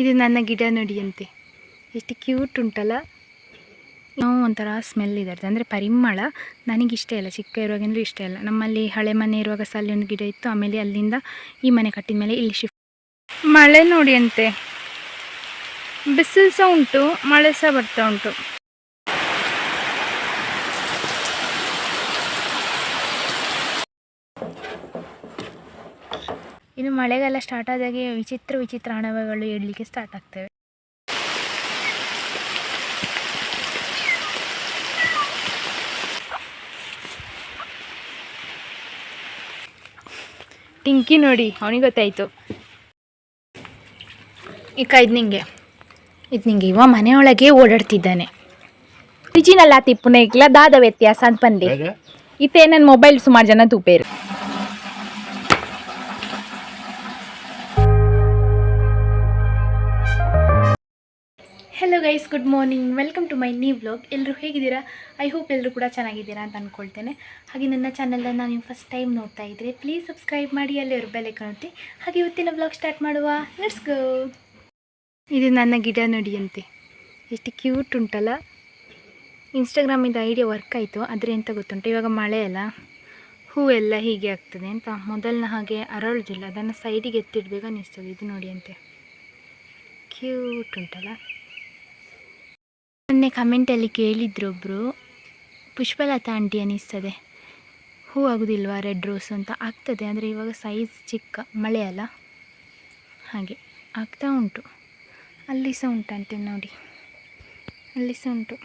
ಇದು ನನ್ನ ಗಿಡ ನೋಡಿಯಂತೆ. ಎಷ್ಟು ಕ್ಯೂಟ್ ಉಂಟಲ್ಲ. ನಾವು ಒಂಥರ ಸ್ಮೆಲ್ ಇದೆ ಅಂದರೆ ಪರಿಮಳ ನನಗಿಷ್ಟ ಇಲ್ಲ. ಚಿಕ್ಕ ಇರುವಾಗಿಂದಲೂ ಇಷ್ಟ ಇಲ್ಲ. ನಮ್ಮಲ್ಲಿ ಹಳೆ ಮನೆ ಇರುವಾಗ ಸಹ ಅಲ್ಲಿ ಒಂದು ಗಿಡ ಇತ್ತು. ಆಮೇಲೆ ಅಲ್ಲಿಂದ ಈ ಮನೆ ಕಟ್ಟಿದ ಮೇಲೆ ಇಲ್ಲಿ ಶಿಫ್ಟ್ ಮಳೆ ನೋಡಿ ಅಂತೆ ಬಿಸಿಲು ಸಹ ಉಂಟು ಮಳೆ ಸಹ ಬರ್ತಾ ಉಂಟು. ಇನ್ನು ಮಳೆಗಾಲ ಸ್ಟಾರ್ಟ್ ಆದಾಗೆ ವಿಚಿತ್ರ ವಿಚಿತ್ರ ಅಣಬೆಗಳು ಇಡಲಿಕ್ಕೆ ಸ್ಟಾರ್ಟ್ ಆಗ್ತವೆ. ಟಿಂಕಿ ನೋಡಿ ಅವನಿಗೆ ಗೊತ್ತಾಯಿತು. ಈಗ ಇದು ನಿಂಗೆ. ಇದು ನಿಂಗೆ. ಇವ ಮನೆಯೊಳಗೆ ಓಡಾಡ್ತಿದ್ದಾನೆ. ಒರಿಜಿನಲ್ ಆತಿ ಪುನಃ ದಾದ ವ್ಯತ್ಯಾಸ ಅಂತ ಬಂದೆ. ಇತ್ತೇ ನನ್ನ ಮೊಬೈಲ್ ಸುಮಾರು ಜನ ತೂಪೇರು. Guys good morning welcome to my new vlog ಎಲ್ಲರೂ ಹೇಗಿದ್ದೀರಾ? ಐ ಹೋಪ್ ಎಲ್ಲರೂ ಕೂಡ ಚೆನ್ನಾಗಿದ್ದೀರಾ ಅಂತ ಅಂದ್ಕೊಳ್ತೇನೆ ಹಾಗೆ ನನ್ನ ಚಾನಲನ್ನು ನೀವು ಫಸ್ಟ್ ಟೈಮ್ ನೋಡ್ತಾ ಇದ್ದರೆ ಪ್ಲೀಸ್ ಸಬ್ಸ್ಕ್ರೈಬ್ ಮಾಡಿ, ಅಲ್ಲಿ ಅವ್ರ ಬೆಲೆ ಕಾಣುತ್ತೆ ಹಾಗೆ ಇವತ್ತಿನ ವ್ಲಾಗ್ ಸ್ಟಾರ್ಟ್ ಮಾಡುವ. ಲೆಟ್ಸ್ ಗೋ ಇದು ನನ್ನ ಗಿಡ ನೋಡಿಯಂತೆ. ಎಷ್ಟು ಕ್ಯೂಟ್ ಉಂಟಲ್ಲ. ಇನ್ಸ್ಟಾಗ್ರಾಮಿಂದ ಐಡಿಯಾ ವರ್ಕ್ ಆಯಿತು. ಆದರೆ ಎಂತ ಗೊತ್ತುಂಟು? ಇವಾಗ ಮಳೆ ಅಲ್ಲ. ಹೂವೆಲ್ಲ ಹೀಗೆ ಆಗ್ತದೆ ಅಂತ. ಮೊದಲನ ಹಾಗೆ ಅರಳುದಿಲ್ಲ. ಅದನ್ನು ಸೈಡಿಗೆ ಎತ್ತಿಡ್ಬೇಕು ಅನ್ನಿಸ್ತದೆ. ಇದು ನೋಡಿ ಅಂತೆ ಕ್ಯೂಟ್ ಉಂಟಲ್ಲ. ಮೊನ್ನೆ ಕಮೆಂಟಲ್ಲಿ ಕೇಳಿದ್ರು ಒಬ್ಬರು ಪುಷ್ಪಲತಾ ಆಂಟಿ ಅನ್ನಿಸ್ತದೆ ಹೂ ಆಗೋದಿಲ್ವಾ ರೆಡ್ ರೋಸ್ ಅಂತ? ಆಗ್ತದೆ, ಅಂದರೆ ಇವಾಗ ಸೈಜ್ ಚಿಕ್ಕ, ಮಳೆ ಅಲ್ಲ? ಹಾಗೆ, ಆಗ್ತಾ ಉಂಟು. ಅಲ್ಲಿ ಸಹ ಉಂಟಂತೆ ನೋಡಿ. ಅಲ್ಲಿ ಸಹ ಉಂಟು.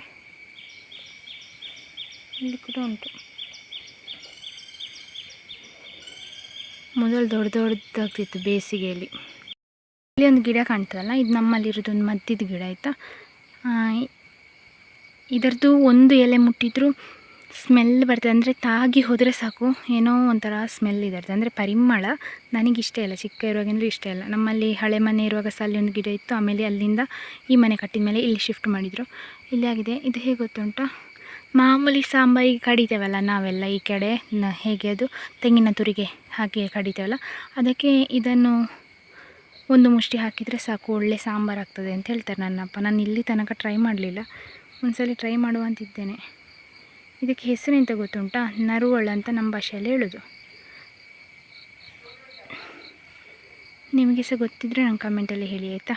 ಇಲ್ಲಿ ಕೂಡ ಉಂಟು. ಮೊದಲು ದೊಡ್ಡ ದೊಡ್ಡದಾಗ್ತಿತ್ತು ಬೇಸಿಗೆಯಲ್ಲಿ. ಇಲ್ಲಿ ಒಂದು ಗಿಡ ಕಾಣ್ತದಲ್ಲ, ಇದು ನಮ್ಮಲ್ಲಿರೋದು ಒಂದು ಮದ್ದಿದ ಗಿಡ, ಆಯಿತಾ? ಇದರದ್ದು ಒಂದು ಎಲೆ ಮುಟ್ಟಿದ್ರು ಸ್ಮೆಲ್ ಬರ್ತದೆ. ಅಂದರೆ ತಾಗಿ ಹೋದರೆ ಸಾಕು. ಏನೋ ಒಂಥರ ಸ್ಮೆಲ್ ಇದರದ್ದು. ಅಂದರೆ ಪರಿಮಳ. ನನಗಿಷ್ಟ ಇಲ್ಲ. ಚಿಕ್ಕ ಇರುವಾಗಿಂದಲೂ ಇಷ್ಟ ಇಲ್ಲ. ನಮ್ಮಲ್ಲಿ ಹಳೆ ಮನೆ ಇರುವಾಗ ಸಹ ಅಲ್ಲಿ ಒಂದು ಗಿಡ ಇತ್ತು. ಆಮೇಲೆ ಅಲ್ಲಿಂದ ಈ ಮನೆ ಕಟ್ಟಿದ ಮೇಲೆ ಇಲ್ಲಿ ಶಿಫ್ಟ್ ಮಾಡಿದರು. ಇಲ್ಲಿ ಆಗಿದೆ. ಇದು ಹೇಗೆ ಗೊತ್ತುಂಟ? ಮಾಮೂಲಿ ಸಾಂಬಾರಿಗೆ ಕಡಿತೇವಲ್ಲ ನಾವೆಲ್ಲ ಈ ಕಡೆ. ನ ಹೇಗೆ ಅದು? ತೆಂಗಿನ ತುರಿಗೆ ಹಾಕಿ ಕಡಿತೇವಲ್ಲ. ಅದಕ್ಕೆ ಇದನ್ನು ಒಂದು ಮುಷ್ಟಿ ಹಾಕಿದರೆ ಸಾಕು. ಒಳ್ಳೆ ಸಾಂಬಾರು ಆಗ್ತದೆ ಅಂತ ಹೇಳ್ತಾರೆ ನನ್ನಪ್ಪ. ನಾನು ಇಲ್ಲಿ ತನಕ ಟ್ರೈ ಮಾಡಲಿಲ್ಲ. ಒಂದ್ಸಲ ಟ್ರೈ ಮಾಡುವಂತಿದ್ದೇನೆ ಇದಕ್ಕೆ ಹೆಸರು ಎಂತ ಗೊತ್ತುಂಟಾ? ನರುವಳು ಅಂತ ನಮ್ಮ ಭಾಷೆಯಲ್ಲಿ ಹೇಳೋದು. ನಿಮಗೆ ಸಹ ಗೊತ್ತಿದ್ದರೆ ನಂಗೆ ಕಮೆಂಟಲ್ಲಿ ಹೇಳಿ, ಆಯಿತಾ?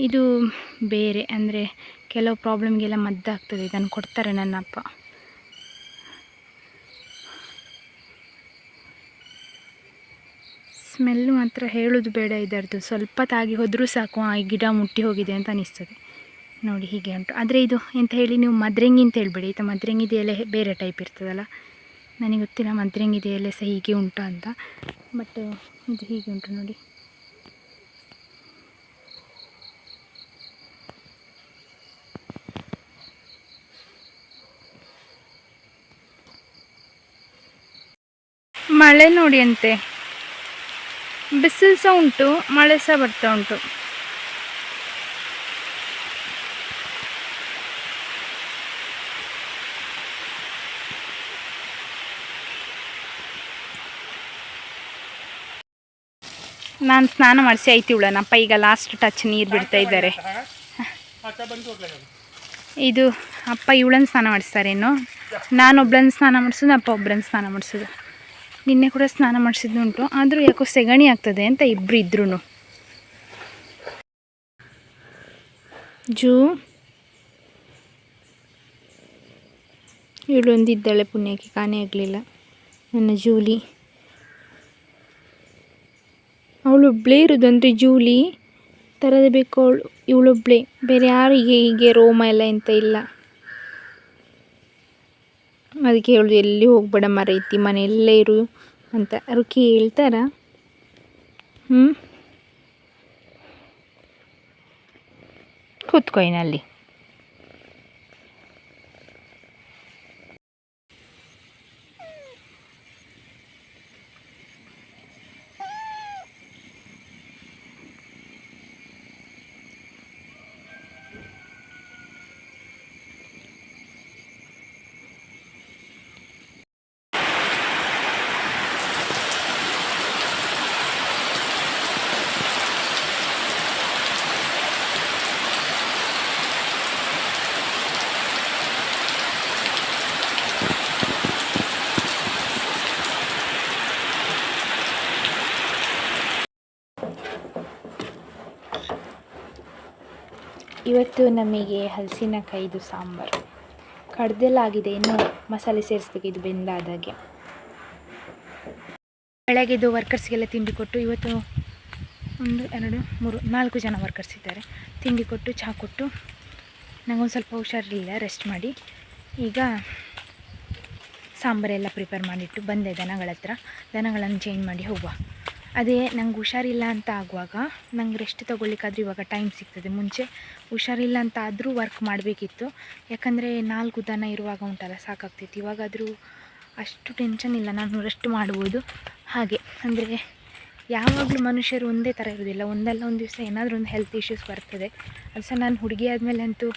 ಇದು ಬೇರೆ, ಅಂದರೆ ಕೆಲವು ಪ್ರಾಬ್ಲಮ್ಗೆಲ್ಲ ಮದ್ದಾಗ್ತದೆ ಇದನ್ನು ಕೊಡ್ತಾರೆ ನನ್ನ ಅಪ್ಪ. ಸ್ಮೆಲ್ ಮಾತ್ರ ಹೇಳೋದು ಬೇಡ ಇದರದ್ದು. ಸ್ವಲ್ಪ ತಾಗಿ ಹೋದರೂ ಸಾಕು, ಆ ಗಿಡ ಮುಟ್ಟಿ ಹೋಗಿದೆ ಅಂತ ಅನಿಸ್ತದೆ. ನೋಡಿ ಹೀಗೆ ಉಂಟು. ಆದರೆ ಇದು ಎಂತ ಹೇಳಿ ನೀವು ಮದ್ರೆಂಗಿ ಅಂತ ಹೇಳ್ಬೇಡಿ. ಆಯಿತಾ ಮದ್ರೆಂಗಿದ ಎಲೆ ಬೇರೆ ಟೈಪ್ ಇರ್ತದಲ್ಲ. ನನಗೆ ಗೊತ್ತಿಲ್ಲ ಮದ್ರೆಂಗಿದ ಎಲೆ ಸಹ ಹೀಗೆ ಉಂಟಾ ಅಂತ. ಬಟ್ ಇದು ಹೀಗೆ ಉಂಟು ನೋಡಿ. ಮಳೆ ನೋಡಿ ಅಂತೆ. ಬಿಸಿಲು ಸಹ ಉಂಟು, ಮಳೆ ಸಹ ಬರ್ತಾ ಉಂಟು. ನಾನು ಸ್ನಾನ ಮಾಡಿಸಿ ಐತಿ ಉಳನಪ್ಪ ಈಗ ಲಾಸ್ಟ್ ಟಚ್ ನೀರು ಬಿಡ್ತಾ ಇದ್ದಾರೆ. ಇದು ಅಪ್ಪ ಇವಳನ್ನು ಸ್ನಾನ ಮಾಡಿಸ್ತಾರೇನು ನಾನು ಒಬ್ಳನ್ನು ಸ್ನಾನ ಮಾಡಿಸೋದು, ಅಪ್ಪ ಒಬ್ಬರನ್ನು ಸ್ನಾನ ಮಾಡಿಸೋದು. ನಿನ್ನೆ ಕೂಡ ಸ್ನಾನ ಮಾಡಿಸಿದ್ದುಂಟು ಆದರೂ ಯಾಕೋ ಸೆಗಣಿ ಆಗ್ತದೆ ಅಂತ ಇಬ್ಬರು ಇದ್ರೂ ಜೂ. ಇವಳೊಂದಿದ್ದಾಳೆ ಪುಣ್ಯಕ್ಕೆ, ಕಾಣೆ ಆಗಲಿಲ್ಲ. ನನ್ನ ಜೂಲಿ. ಅವಳೊಬ್ಬಳೇ ಇರೋದು ಅಂದರೆ ಜೂಲಿ, ತರದ ಬೇಕು ಅವಳು ಇವಳೊಬ್ಬಳೇ ಬೇರೆ ಯಾರು ಹೀಗೆ ಹೀಗೆ ರೋಮ ಎಲ್ಲ ಎಂತ ಇಲ್ಲ. ಅದಕ್ಕೆ ಹೇಳೋದು, ಎಲ್ಲಿ ಹೋಗ್ಬೇಡ ಮರೈತಿ, ಮನೆಯಲ್ಲೇ ಇರು ಅಂತ. ಅವ್ರು ಕೇಳ್ತಾರ ಹ್ಞೂ ಕೂತ್ಕೊಯ್ನಲ್ಲಿ ಇವತ್ತು ನಮಗೆ ಹಲಸಿನಕಾಯಿದು ಸಾಂಬಾರು. ಕಡ್ದೆಲ್ಲ ಆಗಿದೆ ಇನ್ನು ಮಸಾಲೆ ಸೇರಿಸ್ಬೇಕು, ಇದು ಬೆಂದಾದಾಗೆ. ಬೆಳಗ್ಗೆದು ವರ್ಕರ್ಸ್ಗೆಲ್ಲ ತಿಂಡಿ ಕೊಟ್ಟು, ಇವತ್ತು ಒಂದು, ಎರಡು, ಮೂರು, ನಾಲ್ಕು ಜನ ವರ್ಕರ್ಸ್ ಇದ್ದಾರೆ. ತಿಂಡಿ ಕೊಟ್ಟು, ಚಹಾ ಕೊಟ್ಟು ನನಗೊಂದು ಸ್ವಲ್ಪ ಹುಷಾರಿಲ್ಲ ರೆಸ್ಟ್ ಮಾಡಿ. ಈಗ ಸಾಂಬಾರೆಲ್ಲ ಪ್ರಿಪೇರ್ ಮಾಡಿಟ್ಟು ಬಂದೆ ದನಗಳ ಹತ್ರ ದನಗಳನ್ನು ಚೇಂಜ್ ಮಾಡಿ ಹೋಗುವ. ಅದೇ ನಂಗೆ ಹುಷಾರಿಲ್ಲ ಅಂತ ಆಗುವಾಗ ನಂಗೆ ರೆಸ್ಟ್ ತೊಗೊಳ್ಲಿಕ್ಕಾದ್ರೂ ಇವಾಗ ಟೈಮ್ ಸಿಗ್ತದೆ. ಮುಂಚೆ ಹುಷಾರಿಲ್ಲ ಅಂತ ಆದರೂ ವರ್ಕ್ ಮಾಡಬೇಕಿತ್ತು. ಯಾಕಂದರೆ ನಾಲ್ಕು ದನ ಇರುವಾಗ ಉಂಟಲ್ಲ, ಸಾಕಾಗ್ತಿತ್ತು. ಇವಾಗಾದರೂ ಅಷ್ಟು ಟೆನ್ಷನ್ ಇಲ್ಲ, ನಾನು ರೆಸ್ಟ್ ಮಾಡ್ಬೋದು. ಹಾಗೆ, ಅಂದರೆ ಯಾವಾಗಲೂ ಮನುಷ್ಯರು ಒಂದೇ ಥರ ಇರೋದಿಲ್ಲ ಒಂದಲ್ಲ ಒಂದು ದಿವಸ ಏನಾದರೂ ಒಂದು ಹೆಲ್ತ್ ಇಶ್ಯೂಸ್ ಬರ್ತದೆ. ಅದು ಸಹ ನಾನು ಹುಡುಗಿ ಆದಮೇಲೆ ಅಂತೂ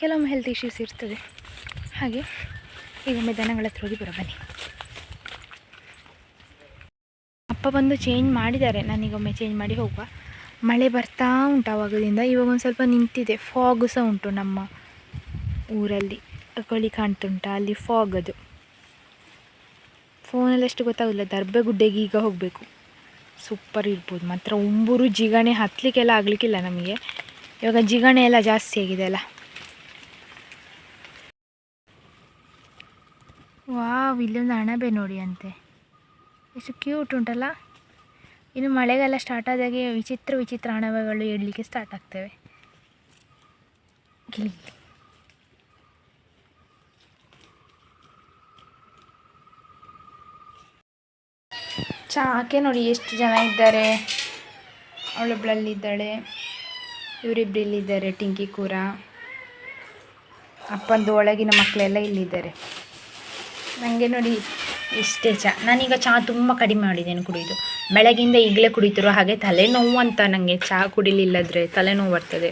ಕೆಲವೊಮ್ಮೆ ಹೆಲ್ತ್ ಇಶ್ಯೂಸ್ ಇರ್ತದೆ. ಹಾಗೆ ಈಗೊಮ್ಮೆ ದನಗಳ ಹತ್ರ ಹೋಗಿ ಬರೋ ಬನ್ನಿ. ಅಪ್ಪ ಬಂದು ಚೇಂಜ್ ಮಾಡಿದ್ದಾರೆ. ನನಗೊಮ್ಮೆ ಚೇಂಜ್ ಮಾಡಿ ಹೋಗುವ. ಮಳೆ ಬರ್ತಾ ಉಂಟು ಆವಾಗದಿಂದ. ಇವಾಗ ಒಂದು ಸ್ವಲ್ಪ ನಿಂತಿದೆ. ಫಾಗು ಸಹ ಉಂಟು ನಮ್ಮ ಊರಲ್ಲಿ. ಕೊಳಿ ಕಾಣ್ತುಂಟ. ಅಲ್ಲಿ ಫಾಗ್ ಅದು. ಫೋನಲ್ಲಿ ಅಷ್ಟು ಗೊತ್ತಾಗೋದಿಲ್ಲ. ದರ್ಬೆಗುಡ್ಡೆಗೆ ಈಗ ಹೋಗಬೇಕು. ಸೂಪರ್ ಇರ್ಬೋದು. ಮಾತ್ರ ಉಂಬೂರು ಜಿಗಣೆ ಹತ್ತಲಿಕ್ಕೆಲ್ಲ ಆಗಲಿಕ್ಕಿಲ್ಲ ನಮಗೆ. ಇವಾಗ ಜಿಗಣೆ ಎಲ್ಲ ಜಾಸ್ತಿ ಆಗಿದೆ ಅಲ್ಲ. ವಾವ್, ಇಲ್ಲೊಂದು ಅಣಬೆ ನೋಡಿ ಅಂತೆ. ಎಷ್ಟು ಕ್ಯೂಟ್ ಉಂಟಲ್ಲ? ಇನ್ನು ಮಳೆಗಾಲ ಸ್ಟಾರ್ಟ್ ಆದಾಗೆ ವಿಚಿತ್ರ ವಿಚಿತ್ರ ಅಣಬೆಗಳು ಇಡಲಿಕ್ಕೆ ಸ್ಟಾರ್ಟ್ ಆಗ್ತವೆ. ಚಾ. ಚಾಕೆ ನೋಡಿ ಎಷ್ಟು ಜನ ಇದ್ದಾರೆ. ಅವಳೊಬ್ಳಲ್ಲಿದ್ದಾಳೆ. ಇವರಿಬ್ರು ಇಲ್ಲಿದ್ದಾರೆ ಟಿಂಕಿ ಕೂರ ಅಪ್ಪಂದು ಒಳಗಿನ ಮಕ್ಕಳೆಲ್ಲ ಇಲ್ಲಿದ್ದಾರೆ. ನನಗೆ ನೋಡಿ ಇಷ್ಟೇ ಚಹಾ ನಾನೀಗ ಚಹಾ ತುಂಬ ಕಡಿಮೆ ಮಾಡಿದ್ದೇನೆ ಕುಡಿಯೋದು ಬೆಳಗಿಂದ ಈಗಲೇ ಕುಡಿತಿರೋ ಹಾಗೆ ತಲೆನೋವು ಅಂತ ನನಗೆ ಚಹಾ ಕುಡಿಲಿಲ್ಲದ್ರೆ ತಲೆನೋವು ಬರ್ತದೆ.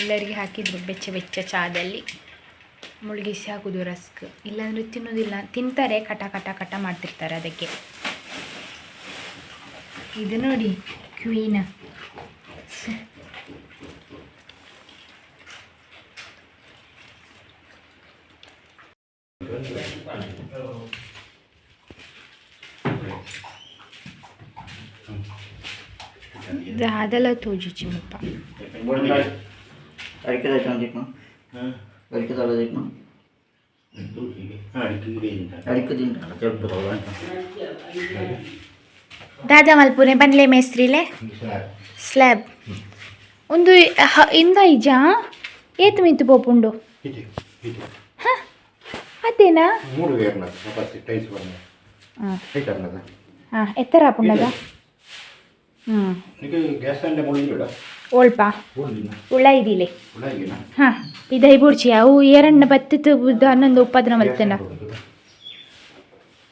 ಎಲ್ಲರಿಗೆ ಹಾಕಿದ್ರು ಬೆಚ್ಚ ಬೆಚ್ಚ ಚಹಾದಲ್ಲಿ ಮುಳುಗಿಸಿ ಹಾಕೋದು ರಸ್ಕ್. ಇಲ್ಲಾಂದರೆ ತಿನ್ನೋದಿಲ್ಲ. ತಿಂತಾರೆ, ಕಟ ಕಟ ಕಟ ಮಾಡ್ತಿರ್ತಾರೆ ಅದಕ್ಕೆ. ಇದು ನೋಡಿ, ಕ್ವೀನ್. ಅದೆಲ್ಲ ತೋಜಿಚ್ಚಿ ಮುಪ್ಪ ಅಡಿಕೆ ಐಟಮ್ ದಿಕ್ಕು ಅಡಿಕೆ ತಗೊಳ್ಳೋ ದಿಕ್ಕು ಅಡಿಕೆ ತಿಂಟಲ್ಲ ಚೆಟ್ಟು ದಾದಾ ಮಲ್ಪುನೆ ಬನ್ಲೆ ಮೇಸ್ತ್ರಿಲೆ ಸ್ಲ್ಯಾಬ್ ಒಂದು ಹ- ಇಂದ ಇಜಾ ಏತು ಮಿತ್ತು ಪೋಪುಂಡು ಹ ಅದೇನಾ ಮೂರು వేర్ల ఫస్ట్ టైల్స్ పడినాయి ಹಾಂ హైట్ అన్నదా ಹಾಂ ಎತ್ತರ ಹಾಪುಂಡದ ಹ್ಞೂ నీకు గ్యాస్ అంటే మూడు ఇల్లు ಓಳ್ಪ మూడు ಉಳ್ಳ ಇದಿಲೆ ಉಳ್ಳಾಗಿನ ಹಾಂ ಇದೈ ಬುಡ್ಚಿ ಅವು ಎರಣ್ಣ ಬತ್ತಿತ್ತು ಬುದ್ಧ ಹನ್ನೊಂದು ಉಪ್ಪದನ ಮಲ್ತನ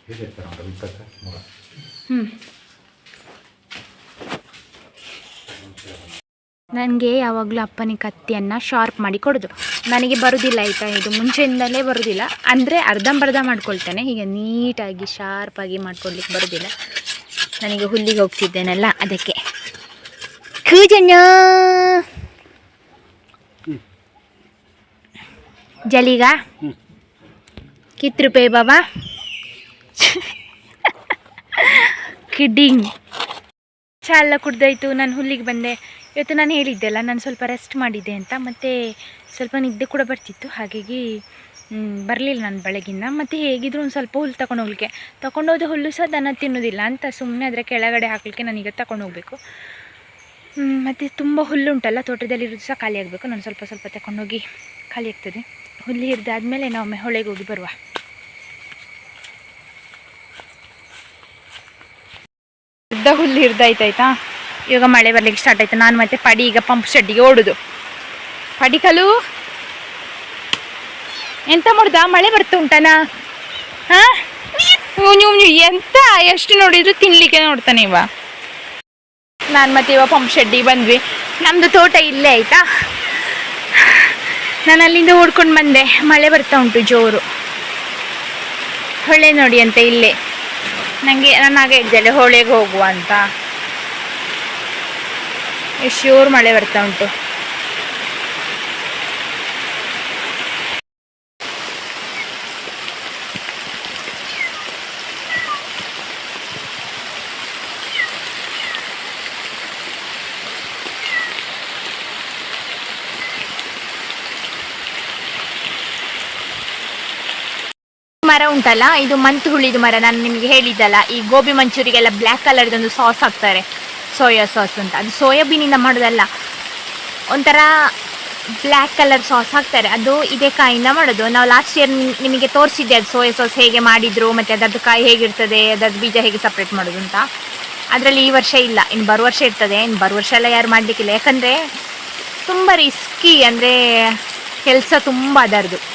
ಹೇಗಿರ್ತಾರ ಇಪ್ಪತ್ತ ಮೂರ ಹ್ಞೂ ನನಗೆ ಯಾವಾಗಲೂ ಅಪ್ಪನಿಗೆ ಕತ್ತಿಯನ್ನು ಶಾರ್ಪ್ ಮಾಡಿ ಕೊಡೋದು ನನಗೆ ಬರುವುದಿಲ್ಲ ಆಯಿತಾ ಇದು? ಮುಂಚೆಯಿಂದಲೇ ಬರುವುದಿಲ್ಲ ಅಂದರೆ ಅರ್ಧಂಬರ್ಧ ಮಾಡ್ಕೊಳ್ತೇನೆ. ಹೀಗೆ ನೀಟಾಗಿ ಶಾರ್ಪಾಗಿ ಮಾಡ್ಕೊಳ್ಲಿಕ್ಕೆ ಬರುವುದಿಲ್ಲ ನನಗೆ ಹುಲ್ಲಿಗೆ ಹೋಗ್ತಿದ್ದೇನಲ್ಲ, ಅದಕ್ಕೆ. ಕೂಜಣ್ಣ ಜಲಿಗ? ರೂಪಾಯಿ ಬಾಬಾ? ಕಿಡ್ಡಿಂಗ್ ಚಹಾ ಎಲ್ಲ ಕುಡ್ದಾಯ್ತು, ನಾನು ಹುಲ್ಲಿಗೆ ಬಂದೆ. ಇವತ್ತು ನಾನು ಹೇಳಿದ್ದೆಲ್ಲ ನಾನು ಸ್ವಲ್ಪ ರೆಸ್ಟ್ ಮಾಡಿದ್ದೆ ಅಂತ. ಮತ್ತು ಸ್ವಲ್ಪ ನಿದ್ದೆ ಕೂಡ ಬರ್ತಿತ್ತು, ಹಾಗಾಗಿ ಬರಲಿಲ್ಲ ನಾನು ಬೆಳಗಿನ ಮತ್ತು ಹೇಗಿದ್ರು ಒಂದು ಸ್ವಲ್ಪ ಹುಲ್ಲು ತಗೊಂಡು ಹೋಗ್ಲಿಕ್ಕೆ. ತೊಗೊಂಡೋದ ಹುಲ್ಲು ಸಹ ದನ ತಿನ್ನೋದಿಲ್ಲ ಅಂತ ಸುಮ್ಮನೆ ಅದರ ಕೆಳಗಡೆ ಹಾಕಲಿಕ್ಕೆ ನನಗೆ ತಗೊಂಡು ಹೋಗಬೇಕು. ಮತ್ತು ತುಂಬ ಹುಲ್ಲುಂಟಲ್ಲ ತೋಟದಲ್ಲಿರೋದು ಸಹ ಖಾಲಿ ಆಗಬೇಕು. ನಾನು ಸ್ವಲ್ಪ ಸ್ವಲ್ಪ ತಗೊಂಡೋಗಿ ಖಾಲಿ ಆಗ್ತದೆ. ಹುಲ್ಲು ಹಿರಿದಾದ್ಮೇಲೆ ನಾವೊಮ್ಮೆ ಹೊಳೆಗೆ ಹೋಗಿ ಬರುವ. ಉದ್ದ ಹುಲ್ಲು ಹಿಡ್ದಾಯ್ತಾಯ್ತಾ? ಇವಾಗ ಮಳೆ ಬರ್ಲಿಕ್ಕೆ ಸ್ಟಾರ್ಟ್ ಆಯ್ತು. ನಾನು ಮತ್ತೆ ಪಡಿ ಈಗ ಪಂಪ್ ಶೆಡ್ಡಿಗೆ ಓಡುದು. ಪಡಿಕಲು ಎಂತ ಮಾಡುದ? ಮಳೆ ಬರ್ತಾ ಉಂಟನಾ? ಹಾ? ನೀವು ಎಂತ ಎಷ್ಟು ನೋಡಿದ್ರು ತಿನ್ಲಿಕ್ಕೆ ನೋಡ್ತಾನೆ ಇವ. ನಾನು ಮತ್ತೆ ಇವಾಗ ಪಂಪ್ ಶೆಡ್ಡಿಗೆ ಬಂದ್ವಿ. ನಮ್ದು ತೋಟ ಇಲ್ಲೇ ಆಯ್ತಾ? ನಾನು ಅಲ್ಲಿಂದ ಓಡ್ಕೊಂಡು ಬಂದೆ. ಮಳೆ ಬರ್ತಾ ಉಂಟು ಜೋರು. ಹೊಳೆ ನೋಡಿ ಅಂತ ಇಲ್ಲೇ. ನನಗೆ ನಾನು ಹಾಗೆ ಹೇಳಿದೆ ಹೋಳಿಗೆ ಹೋಗುವ ಅಂತ. ಎಷ್ಟು ಮಳೆ ಬರ್ತಾ ಉಂಟು. ಮರ ಉಂಟಲ್ಲ, ಇದು ಮಂತ್ ಹುಳಿದು ಮರ, ನಾನು ನಿಮಗೆ ಹೇಳಿದ್ದಲ್ಲ. ಈ ಗೋಬಿ ಮಂಚೂರಿಗೆಲ್ಲ ಬ್ಲ್ಯಾಕ್ ಕಲರ್ದೊಂದು ಸಾಸ್ ಹಾಕ್ತಾರೆ. ಸೋಯಾ ಸಾಸ್ ಅಂತ. ಅದು ಸೋಯಾಬೀನಿಂದ ಮಾಡೋದಲ್ಲ. ಒಂಥರ ಬ್ಲ್ಯಾಕ್ ಕಲರ್ ಸಾಸ್ ಹಾಕ್ತಾರೆ. ಅದು ಇದೇ ಕಾಯಿಂದ ಮಾಡೋದು. ನಾವು ಲಾಸ್ಟ್ ಇಯರ್ ನಿಮಗೆ ತೋರಿಸಿದ್ದೆ ಅದು ಸೋಯಾ ಸಾಸ್ ಹೇಗೆ ಮಾಡಿದ್ರು, ಮತ್ತು ಅದರದ್ದು ಕಾಯಿ ಹೇಗಿರ್ತದೆ, ಅದರದ್ದು ಬೀಜ ಹೇಗೆ ಸಪ್ರೇಟ್ ಮಾಡೋದು ಅಂತ. ಅದರಲ್ಲಿ ಈ ವರ್ಷ ಇಲ್ಲ. ಇನ್ನು ಬರುವ ವರ್ಷ ಇರ್ತದೆ. ಇನ್ನು ಬರುವ ವರ್ಷ ಎಲ್ಲ ಯಾರು ಮಾಡಲಿಕ್ಕಿಲ್ಲ. ಯಾಕಂದರೆ ತುಂಬ ರಿಸ್ಕಿ ಅಂದರೆ ಕೆಲಸ ತುಂಬ ಅದರದ್ದು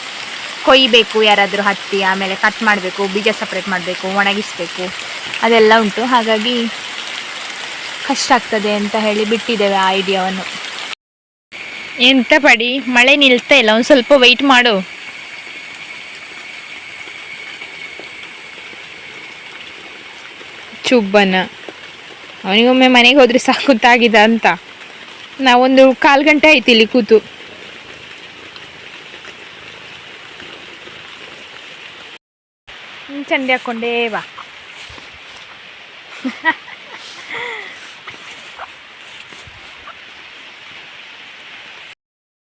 ಕೊಯ್ಬೇಕು ಯಾರಾದರೂ ಹತ್ತಿ ಆಮೇಲೆ ಕಟ್ ಮಾಡಬೇಕು ಬೀಜ ಸಪ್ರೇಟ್ ಮಾಡಬೇಕು ಒಣಗಿಸ್ಬೇಕು ಅದೆಲ್ಲ ಉಂಟು. ಹಾಗಾಗಿ ಕಷ್ಟ ಆಗ್ತದೆ ಅಂತ ಹೇಳಿ ಬಿಟ್ಟಿದ್ದೇವೆ ಆ ಐಡಿಯಾವನ್ನು ಎಂತ ಪಡಿ ಮಳೆ ನಿಲ್ತಾ ಇಲ್ಲ ಒಂದು ಸ್ವಲ್ಪ ವೆಯ್ಟ್ ಮಾಡು. ಚುಬ್ಬನ. ಅವನಿಗೊಮ್ಮೆ ಮನೆಗೆ ಹೋದರೆ ಸಾಕು ತಾಗಿದ ಅಂತ. ನಾವೊಂದು ಕಾಲು ಗಂಟೆ ಆಯ್ತು ಇಲ್ಲಿ ಕೂತು. ಚಂಡಿ ಹಾಕೊಂಡೇ ಬಾ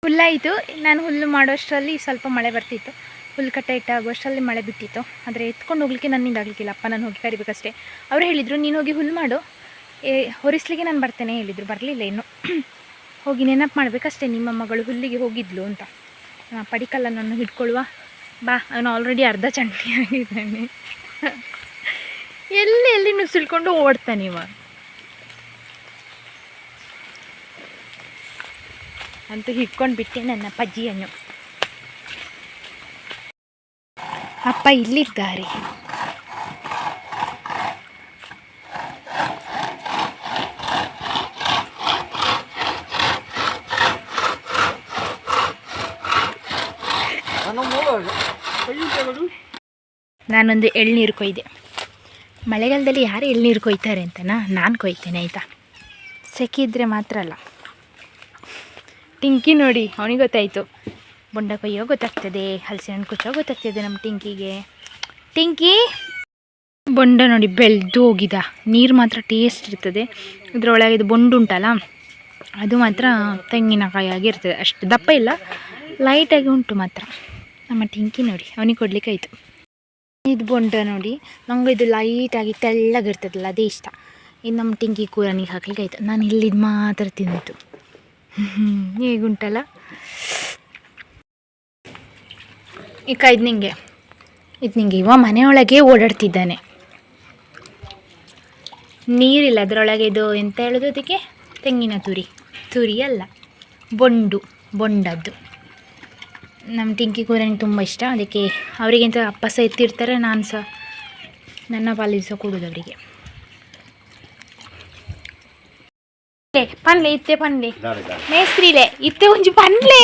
ಹುಲ್ಲಾಯಿತು ನಾನು ಹುಲ್ಲು ಮಾಡೋಷ್ಟರಲ್ಲಿ ಸ್ವಲ್ಪ ಮಳೆ ಬರ್ತಿತ್ತು. ಹುಲ್ಲು ಕಟ್ಟೆ ಇಟ್ಟಾಗುವಷ್ಟರಲ್ಲಿ ಮಳೆ ಬಿಟ್ಟಿತ್ತು. ಆದರೆ ಎತ್ಕೊಂಡು ಹೋಗ್ಲಿಕ್ಕೆ ನನ್ನಿಂದ ಆಗಲಿಕ್ಕಿಲ್ಲ. ಅಪ್ಪ ನಾನು ಹೋಗಿ ಕರಿಬೇಕಷ್ಟೇ ಅವರು ಹೇಳಿದರು, ನೀನು ಹೋಗಿ ಹುಲ್ಲು ಮಾಡು. ಏ, ಹೊರಿಸ್ಲಿಕ್ಕೆ ನಾನು ಬರ್ತೇನೆ ಹೇಳಿದರು. ಬರಲಿಲ್ಲ ಇನ್ನು. ಹೋಗಿ ನೆನಪು ಮಾಡಬೇಕಷ್ಟೇ. ನಿಮ್ಮ ಮಗಳು ಹುಲ್ಲಿಗೆ ಹೋಗಿದ್ಲು ಅಂತ. ಪಡಿಕಲ್ಲ ಪಡಿಕಲ್ಲನನ್ನು ಹಿಡ್ಕೊಳ್ಳುವ. ಬಾ, ಅವನು ಆಲ್ರೆಡಿ ಅರ್ಧ ಚಂಡಿ ಆಗಿದ್ದಾನೆ. ಎಲ್ಲಿ ಎಲ್ಲಿ ನುಸುಳ್ಕೊಂಡು ಓಡ್ತಾನೆ ಇವಾಗ ಅಂತೂ ಹಿಡ್ಕೊಂಡು ಬಿಟ್ಟೆ ನನ್ನ ಪಜ್ಜಿಯನ್ನು ಅಪ್ಪ ಇಲ್ಲಿದ್ದಾರೆ. ನಾನೊಂದು ಎಳ್ನೀರು ಕೊಯ್ದೆ. ಮಳೆಗಾಲದಲ್ಲಿ ಯಾರು ಎಳ್ನೀರು ಕೊಯ್ತಾರೆ ಅಂತನಾ? ನಾನು ಕೊಯ್ತೇನೆ, ಆಯಿತಾ? ಸೆಕಿದ್ರೆ ಮಾತ್ರ ಅಲ್ಲ. ಟಿಂಕಿ ನೋಡಿ, ಅವನಿಗೆ ಗೊತ್ತಾಯಿತು. ಬೊಂಡ ಕೊಯ್ಯೋ ಗೊತ್ತಾಗ್ತದೆ, ಹಲಸಿನ ಹಣ್ಣು ಕುಚ್ಚೋ ಗೊತ್ತಾಗ್ತದೆ ನಮ್ಮ ಟಿಂಕಿಗೆ. ಟಿಂಕಿ! ಬೊಂಡ ನೋಡಿ ಬೆಳೆದು ಹೋಗಿದ. ನೀರು ಮಾತ್ರ ಟೇಸ್ಟ್ ಇರ್ತದೆ. ಇದರೊಳಗೆ ಇದು ಬೊಂಡು ಉಂಟಲ್ಲ, ಅದು ಮಾತ್ರ ತೆಂಗಿನಕಾಯಿ ಆಗಿರ್ತದೆ ಅಷ್ಟು ದಪ್ಪ ಇಲ್ಲ ಲೈಟಾಗಿ ಉಂಟು ಮಾತ್ರ. ನಮ್ಮ ಟಿಂಕಿ ನೋಡಿ, ಅವನಿಗೆ ಕೊಡ್ಲಿಕ್ಕೆ ಆಯಿತು. ಇದು ಬೊಂಡ ನೋಡಿ. ನಂಗೆ ಇದು ಲೈಟಾಗಿ ತೆಳ್ಳಗಿರ್ತದಲ್ಲ ಅದೇ ಇಷ್ಟ. ಇನ್ನು ನಮ್ಮ ಟಿಂಕಿ ಕೂರನಿಗೆ ಹಾಕ್ಲಿಕ್ಕೆ ಆಯಿತು. ನಾನು ಇಲ್ಲಿದ್ದು ಮಾತ್ರ ತಿಂತು ಹ್ಮ್, ಹೇಗುಂಟಲ್ಲ ಈಗ ಇದು ನಿಂಗೆ. ಇದು ನಿಂಗೆ. ಇವ ಮನೆಯೊಳಗೆ ಓಡಾಡ್ತಿದ್ದಾನೆ. ನೀರಿಲ್ಲ ಅದರೊಳಗೆ ಇದು ಎಂತ ಹೇಳೋದು ಅದಕ್ಕೆ? ತೆಂಗಿನ ತುರಿ. ತುರಿ ಅಲ್ಲ. ಬೊಂಡು. ಬೊಂಡದ್ದು. ನಮ್ಮ ಟಿಂಕಿ ನನಗೆ ತುಂಬ ಇಷ್ಟ. ಅದಕ್ಕೆ ಅವರಿಗಿಂತ ಅಪ್ಪ ಸಹ ಎತ್ತಿರ್ತಾರೆ ನಾನು ಸಹ ನನ್ನ ಪಾಲಿಗೆ ಸಹ ಕೊಡೋದು ಅವರಿಗೆ. ಪನ್ಲೆ ಇತ್ತೆ ಪನ್ಲೆ. ಮೇಸ್ತ್ರಿಲೆ ಇತ್ತೆ ಒಂಜಿ ಪನ್ಲೆ.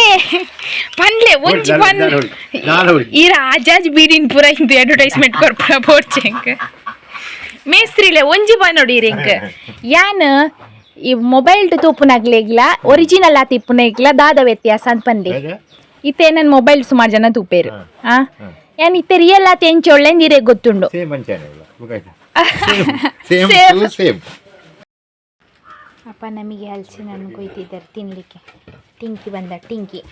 ಪನ್ಲೆ ಒಂಜಿ ಪನ್ಲೆ. ಈ ರಾಜಾಜ್ ಬೀರಿನ್ ಪೂರ ಇಂದು ಅಡ್ವರ್ಟೈಸ್ಮೆಂಟ್ ಕೊರ್ಪುರ ಪೋರ್ಚೆಂಕ್ ಮೇಸ್ತ್ರಿಲೆ ಒಂಜಿ ಪನ್ ನೋಡಿರಿಂಕ್ ಯಾನ್ ಈ ಮೊಬೈಲ್ ತೂಪುನಾಗ್ಲೇಗ್ಲ ಒರಿಜಿನಲ್ ಆತ ಇಪ್ಪುನಾಗ್ಲ ದಾದ ವ್ಯತ್ಯಾಸ ಅಂತ ಪಂದೆ ಹೇಗೆ? ಇತ್ತೆ ನನ್ನ ಮೊಬೈಲ್ ಸುಮಾರು ಜನ ತೂಪೇರು. ಆ? ಏನ್ ಇತ್ತೆ ರಿಯಲ್ ಆತ ಎಂಚೊಳ್ಳೆ ನೀರೇ ಗೊತ್ತುಂಡು. ಸೇಮ್ ಸೇಮ್ ಸೇಮ್ ಅಪ್ಪ ನಮಗೆ ಹಲ್ಸಿ ನಾನು ಕೊಯ್ತಿದ್ದಾರೆ ತಿನ್ಲಿಕ್ಕೆ. ಟಿಂಕಿ ಬಂದ ಟಿಂಕಿ.